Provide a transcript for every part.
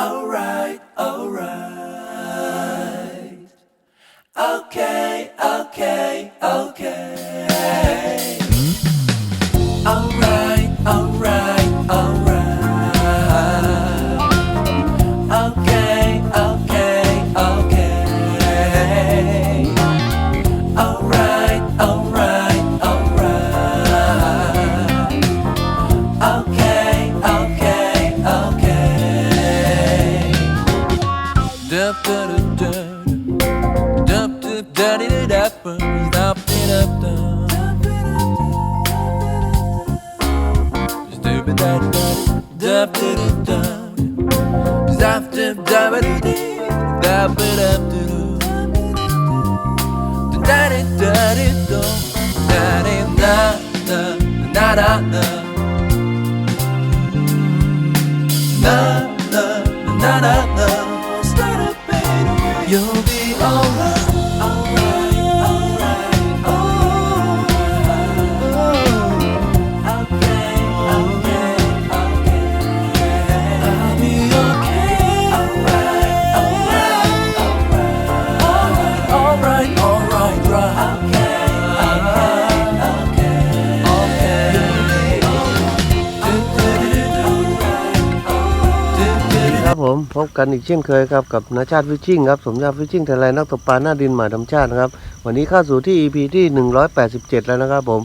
Oh. dip, da ba dee dee, da ba da doo. Da da da da da da da da da da da da ครับผมพบกันอีกเช่นเคยครับกับนาชาติฟิชชิ่งครับสมยาฟิชชิ่งไทยแลนด์นักตกปลาหน้าดินหมายธรรมชาตินะครับวันนี้เข้าสู่ที่ EP ที่ 187 แล้วนะครับผม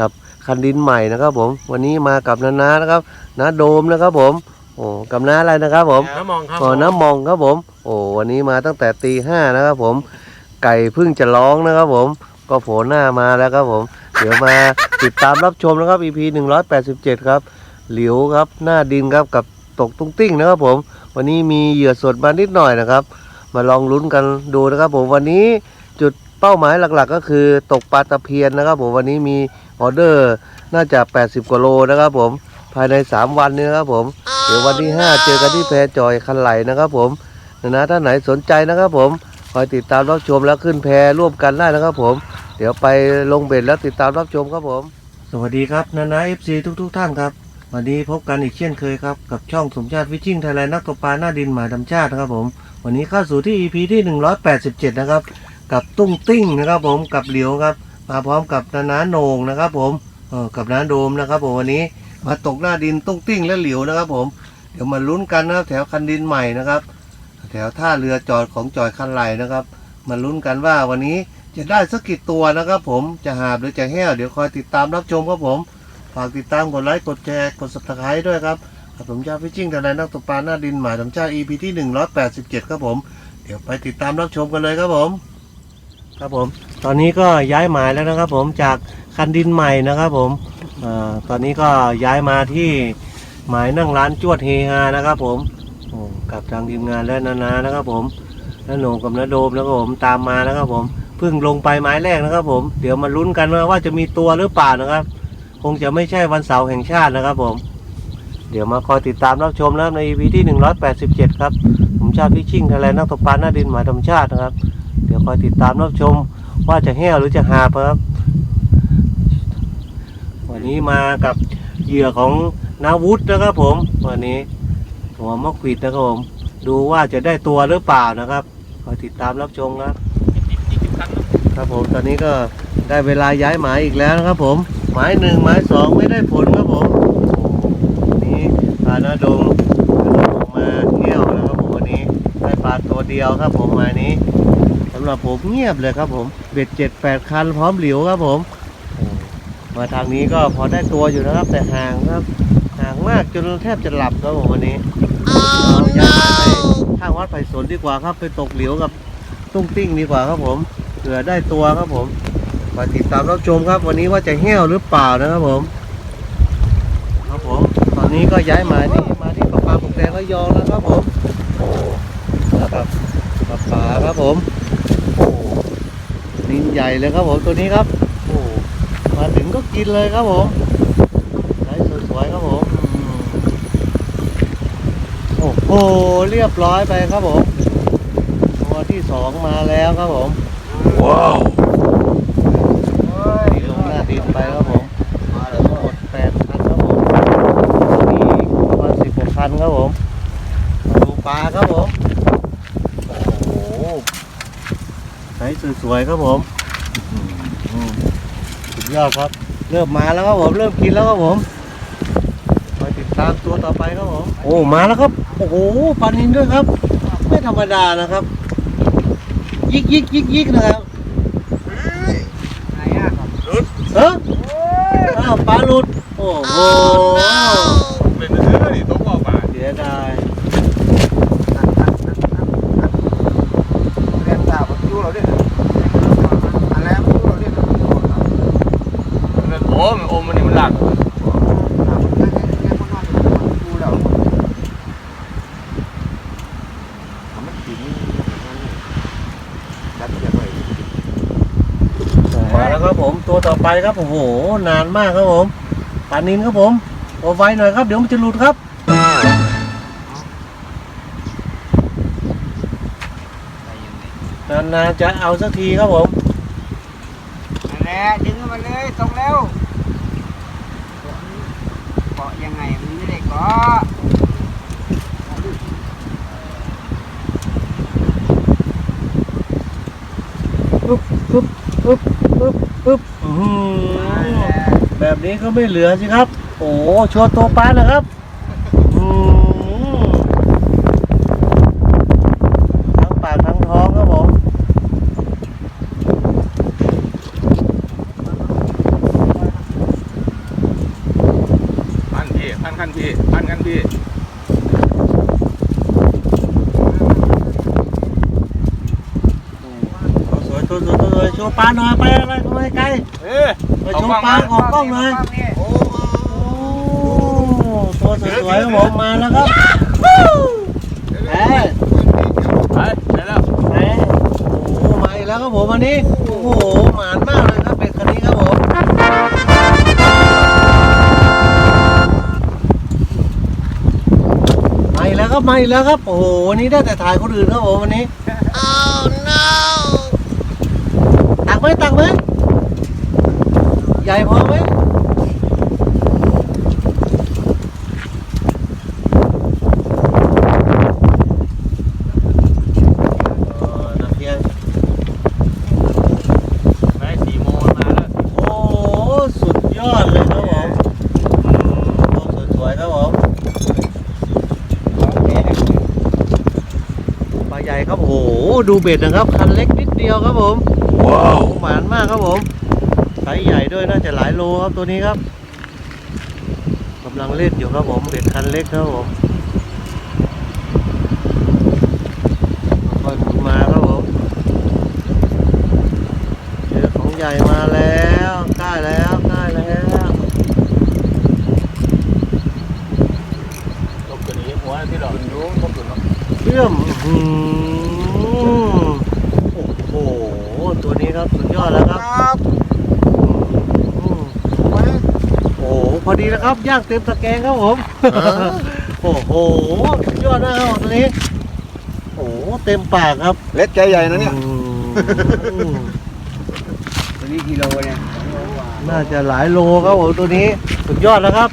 กับคันดินใหม่นะครับผมวันนี้มากับนานานะครับนาโดมนะครับผมโอ้กับน้าอะไรนะครับผมน้ำมองครับอ๋อน้ำมองครับผมโอ้วันนี้มาตั้งแต่ตีห้านะครับผมไก่เพิ่งจะร้องนะครับผมก็โผล่หน้ามาแล้วครับผมเดี๋ยวมาติดตามรับชมนะครับ EP 187 ครับ หลิวครับหน้าดินครับกับตกตุ้งติ้งนะครับผม วันนี้มีเหยื่อสดมานิดหน่อยนะครับ มาลองลุ้นกันดูนะครับ ผมวันนี้จุดเป้าหมายหลักๆ ก็คือตกปลาตะเพียนนะครับ ผมวันนี้มีออเดอร์น่าจะ 80 กว่าโลนะครับ ผมภายใน 3 วันนี้นะครับ ผม เดี๋ยววันที่ 5 เจอกันที่แพจอยคันไหลนะครับ ผมนะนะถ้าไหนสนใจนะครับ ผมคอยติดตามรับชมแล้วขึ้นแพร่วมกันได้นะครับ ผม เดี๋ยวไปลงเบ็ดแล้วติดตามรับชมครับผม สวัสดีครับนานาเอฟซีทุก ๆ ท่านครับ วันนี้พบกันอีกเช่นเคยครับ กับช่องสมชาติวิชิ่งไทยแลนด์นักตกปลาหน้าดินหมายธรรมชาตินะครับผม วันนี้เข้าสู่ที่ EP ที่ 187 นะครับ กับตุ้งติ้งนะครับผมกับเหลียวครับ มาพร้อมกับนานาโหนงนะครับผมเออกับนาโดมนะครับผมวันนี้มาตกหน้าดินตุ้งติ้งและเหลียวนะครับผมเดี๋ยวมาลุ้นกันนะครับแถวคันดินใหม่นะครับ แถวท่าเรือจอดของจอยคันไหลนะครับมาลุ้นกันว่าวันนี้จะได้สักกี่ตัวนะครับผมจะหาบหรือจะแห้วเดี๋ยวคอยติดตามรับชมครับผม ฝากติดตามกดไลค์กดแชร์กด subscribe ด้วยครับกับผมชาฟิชชิ่งแต่ไรนักตกปลาหน้าดินหมายธรรมชาติ EP ที่ 187 ครับผม เดี๋ยวไปติดตามรับชมกันเลยครับผม ครับผม ตอนนี้ก็ย้ายหมายแล้วนะครับ ผมจากคันดินใหม่นะครับ ผมอาตอนนี้ก็ย้ายมาที่หมายนั่งร้านจวดเฮฮานะครับ ผมกับทางทีมงานและนานานะครับผมน้าโหนงกับนาโดมแล้วก็ผมตามมานะครับ ผมเพิ่งลงไปไม้แรกนะครับ ผม เดี๋ยวมาลุ้นกันว่าว่าจะมีตัวหรือเปล่านะครับ คงจะไม่ใช่วันเสาร์แห่งชาตินะครับผม เดี๋ยวมาคอยติดตามรับชมนะครับใน EP ที่ 187 ครับ ผมชาติพิชชิ่งทยแลนด์นักตกปลาหน้าดินหมายธรรมชาตินะครับ เดี๋ยวคอยติดตามรับชมว่าจะแห้วหรือจะหาครับ วันนี้มากับเหยื่อของนาวุธนะครับผม วันนี้หัวมะขวิดนะครับผม ดูว่าจะได้ตัวหรือเปล่านะครับคอยติดตามรับชมครับ ครับผมตอนนี้ก็ได้เวลาย้ายหมายอีกแล้วนะครับผม หมายหนึ่งหมายสองไม่ได้ผลครับผมวันนี้พาหน้าดงนะครับผมมาเที่ยวนะครับผมวันนี้ได้ปลาตัวเดียวครับผมหมายนี้สำหรับผมเงียบเลยครับผมเบ็ดเจ็ดแปดคันพร้อมเหลียวครับผมโอ้มาทางนี้ก็พอได้ตัวอยู่นะครับ แต่ห่างครับ ห่างมากจนแทบจะหลับครับผมวันนี้เราย้ายไปข้างวัดไผ่สนดีกว่าครับ ไปตกเหลียวกับตุ้งติ้งดีกว่าครับผมเผื่อได้ตัวครับผม มาติดตามรับชมครับ วันนี้ว่าจะแห้วหรือเปล่านะครับผม ครับผม ตอนนี้ก็ย้ายมาที่มาที่ปลาปลาปกแดงระยองแล้วครับผมนะครับปลาปลาครับผมโอ้นินใหญ่เลยครับผมตัวนี้ครับโอ้มาถึงก็กินเลยครับผมไซส์สวยๆครับผมอืมโอ้โหเรียบร้อยไปครับผมตัวที่สองมาแล้วครับผม ว้าว ที่ลงหน้าดินไปครับผมทั้งหมดแปดคันครับผมมีประมาณสิบกว่าคันครับผมมาดู ปลา ครับผม โอ้โหไซส์สวยๆครับผมอืมสุดยอดครับ เริ่มมาแล้วครับผม เริ่มกินแล้วครับผมคอยติดตามตัวต่อไปครับผม โอ้ มาแล้วครับ โอ้โหปลานินด้วยครับ ไม่ธรรมดานะครับ ยิกยิกยิกยิกนะครับไหนอะเอออ้าวปลาหลุด โอ้โห เป็นเสื้อดิต้องบอกมา เสียดาย เรียนสาวกับยูเราด้วยอะไรกับยูเราด้วย โอ้มันอมมันนี่มันหลักเราทำมันถึงดัดเสียไปมาแล้วครับผมตัวต่อไปครับโอ้โหนานมากครับผมปลานินครับผมเอาไว้หน่อยครับเดี๋ยวมันจะหลุดครับนานๆจะเอาสักทีครับผมนั่นแหละดึงมันเลยตรงแล้ว ยังไงมันไม่ได้กาะปึ๊บปึ๊บปึ๊บปึ๊บปึ๊บอื้อหือแบบนี้ก็ไม่เหลือสิครับ โอ้โหโชว์ตัวปลานะครับอื้อหือทั้งปากทั้งท้องครับผม พันพี่พันคันพี่พันคันพี่ ตัวสวยตัวส ว์ปลาหน่อยไปอะไรไปไกลเอ้ยไปโชว์ปลาออกกล้องหน่อยโอ้ตัวสวยๆผมมาแล้วครับแหมไปไปแล้วแหมโอ้มาอีกแล้วครับผมวันนี้โอ้โหหมานมากเลยครับเป็ดคันนี้ครับผมมาอีกแล้วครับมาอีกแล้วครับโอ้โหวันนี้ได้แต่ถ่ายคนอื่นครับผมวันนี้ ตัก ไหมตักไหมใหญ่พอไหมเออตะเพียนไปสี่โมาแล้วโอ้สุดยอดเลยครับผมสวยๆครับผมปลาใหญ่ครับโอ้โหดูเบ็ดนะครับ คันเล็กนิดเดียวครับผม ว้าวหมานมากครับผมไซส์ใหญ่ด้วยน่าจะหลายโลครับตัวนี้ครับกำลังเล่นอยู่ครับผมเบ็ดคันเล็กครับผมค่อยๆหมุนมาครับผมเจอของใหญ่มาแล้วใกล้แล้วใกล้แล้วตกตัวนี้หัวที่เราคุณรู้ตกตัวเนาะเชื่อมอื้อหือโอ้โห ตัวนี้ครับสุดยอดแล้วครับครับอืมโอ้โหพอดีแล้วครับย่างเต็มตะแกรงครับผมโอ้โหสุดยอดนะครับตัวนี้โอ้โหเต็มปากครับเล็ดใจใหญ่นะเนี่ยอืมตัวนี้กิโลเนี่ยน่าจะหลายโลครับผมตัวนี้สุดยอดแล้วครับ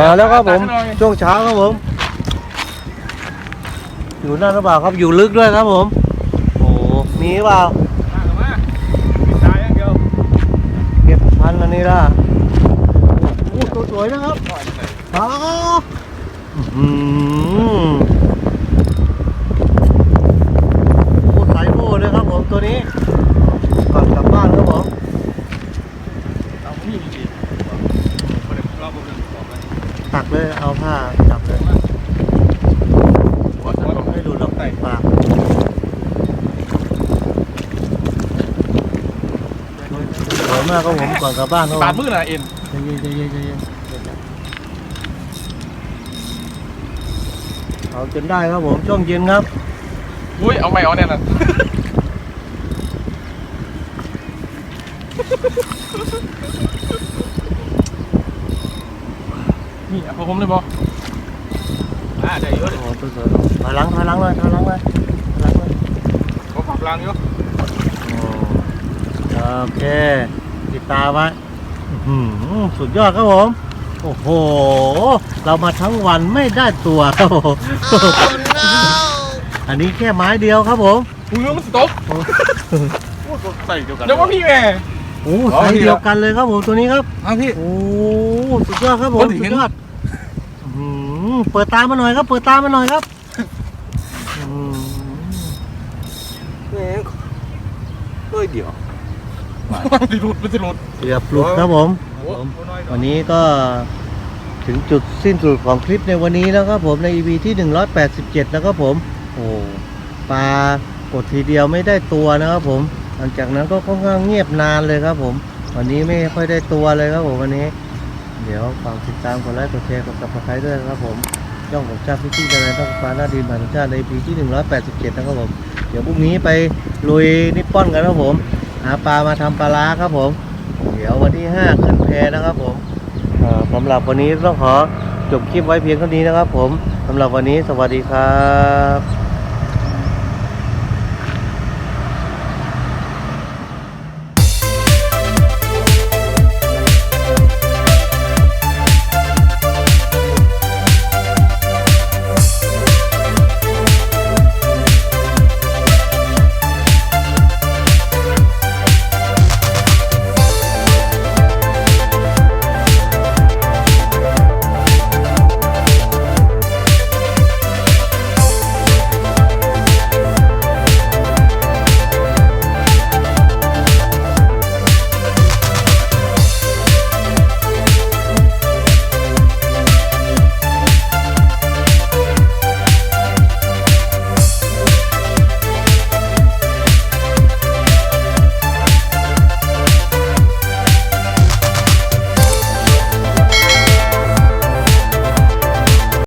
มาแล้วครับผมช่วงเช้าครับผม อยู่นั่นหรือเปล่าครับอยู่ลึกด้วยครับผม โอ้มีหรือเปล่ามาปิดตาอย่างเดียวเก็บพันอันนี้ละโอ้โหตัวสวยนะครับอ๋ออืมโอ้สายโบ้เลยครับผมตัวนี้ ก่อนกลับบ้านครับผม เราไม่มีจริงๆคนเดียวเราบุกเดินบอกไป ตักเลย เอาผ้าจับเลย หัวฉันบอก ไม่ดูหรอกปากส วยมากครับผมก่อนกลับบ้านครับผมปาดมือนะเอ็นใจเย็นใจเย็นใจเย็นเอาจนได้ครับผมช่วงเย็นครับอุ้ยเอาไม่เอาเนี่ยนะนี่เอาผมเลยบออ่าได้เยอะเลยโอ้ตัวสวยถอยหลังถอยหลังเลยถอยหลังเลยถอยหลังเลยผมปรับรังอยู่โอเค ติดตาไว้อื้อหือสุดยอดครับผม โอ้โห เรามาทั้งวันไม่ได้ตัวครับผม อันนี้แค่ไม้เดียวครับผมมึงมันตกโอ้ใส่เดียวกันเดี๋ยวว่าพี่แม่โอ้ไซส์เดียวกันเลยครับผมตัวนี้ครับอ้าวพี่ โอ้สุดยอดครับผมคนสุเห็ดนยอดอื้อหือเปิดตามาหน่อยครับ เปิดตามาหน่อยครับอื้อหือแม่งเฮ้ยเดี๋ยว สิรุดมันสิรุดเกือบหลุดครับผมวันนี้ก็ถึงจุดสิ้นสุดของคลิปในวันนี้แล้วครับผมใน EP ที่ 187 นะครับผม โอ้ปลากดทีเดียวไม่ได้ตัวนะครับผม หลังจากนั้นก็ค่อนข้างเงียบนานเลยครับผม วันนี้ไม่ค่อยได้ตัวเลยครับผมวันนี้ เดี๋ยวฝากติดตามกดไลค์กดแชร์กด subscribe ด้วยนะครับผมช่องของชาติพิธีการต้องฟ้าหน้าดินผ่านชาติใน EP ที่ 187 นะครับผม เดี๋ยวพรุ่งนี้ไปลุยนิปปอนกันครับผม หาปลามาทำปลาร้าครับผม เดี๋ยววันที่ 5 ขึ้นแพนะครับผมสำหรับวันนี้ต้องขอจบคลิปไว้เพียงเท่านี้นะครับผมสำหรับวันนี้สวัสดีครับ